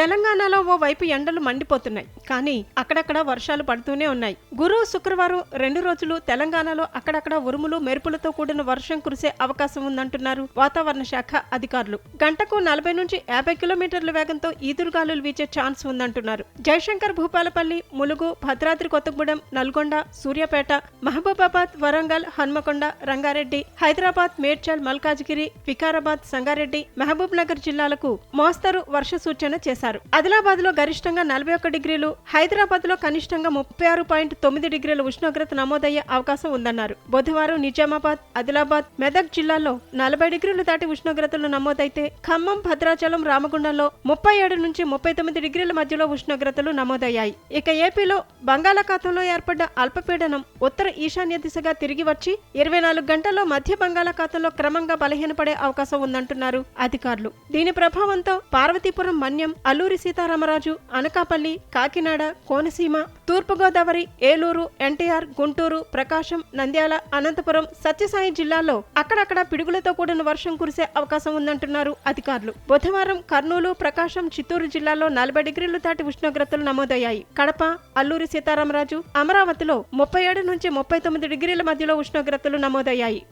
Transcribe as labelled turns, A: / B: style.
A: తెలంగాణలో ఓ వైపు ఎండలు మండిపోతున్నాయి కానీ అక్కడక్కడ వర్షాలు పడుతూనే ఉన్నాయి. గురు శుక్రవారం రెండు రోజులు తెలంగాణలో అక్కడక్కడ ఉరుములు మెరుపులతో కూడిన వర్షం కురిసే అవకాశం ఉందంటున్నారు వాతావరణ శాఖ అధికారులు. గంటకు నలభై నుంచి యాభై కిలోమీటర్ల వేగంతో ఈదురుగాలులు వీచే ఛాన్స్ ఉందంటున్నారు. జయశంకర్ భూపాలపల్లి ములుగు భద్రాద్రి కొత్తగూడెం నల్గొండ సూర్యాపేట మహబూబాబాద్ వరంగల్ హన్మకొండ రంగారెడ్డి హైదరాబాద్ మేడ్చల్ మల్కాజ్గిరి వికారాబాద్ సంగారెడ్డి మహబూబ్ నగర్ జిల్లాలకు మోస్తరు వర్ష సూచన చేశారు. ఆదిలాబాద్లో గరిష్టంగా నలభై ఒక్క డిగ్రీలు హైదరాబాద్లో కనిష్టంగా ముప్పై ఆరు పాయింట్ తొమ్మిది డిగ్రీల ఉష్ణోగ్రత నమోదయ్యే అవకాశం ఉందన్నారు. బుధవారం నిజామాబాద్ ఆదిలాబాద్ మెదక్ జిల్లాల్లో నలభై డిగ్రీలు దాటి ఉష్ణోగ్రతలు నమోదైతే ఖమ్మం భద్రాచలం రామగుండంలో ముప్పై ఏడు నుంచి ముప్పై తొమ్మిది డిగ్రీల మధ్యలో ఉష్ణోగ్రతలు నమోదయ్యాయి. ఇక ఏపీలో బంగాళాఖాతంలో ఏర్పడ్డ అల్పపీడనం ఉత్తర ఈశాన్య దిశగా తిరిగి వచ్చి ఇరవై నాలుగు గంటల్లో మధ్య బంగాళాఖాతంలో క్రమంగా బలహీనపడే అవకాశం ఉందంటున్నారు అధికారులు. దీని ప్రభావంతో పార్వతీపురం మన్యం అల్లూరి సీతారామరాజు అనకాపల్లి కాకినాడ కోనసీమ తూర్పుగోదావరి ఏలూరు ఎన్టీఆర్ గుంటూరు ప్రకాశం నంద్యాల అనంతపురం సత్యసాయి జిల్లాల్లో అక్కడక్కడ పిడుగులతో కూడిన వర్షం కురిసే అవకాశం ఉందంటున్నారు అధికారులు. బుధవారం కర్నూలు ప్రకాశం చిత్తూరు జిల్లాల్లో నలభై డిగ్రీలు దాటి ఉష్ణోగ్రతలు నమోదయ్యాయి. కడప అల్లూరి సీతారామరాజు అమరావతిలో ముప్పై ఏడు నుంచి ముప్పై తొమ్మిది డిగ్రీల మధ్యలో ఉష్ణోగ్రతలు నమోదయ్యాయి.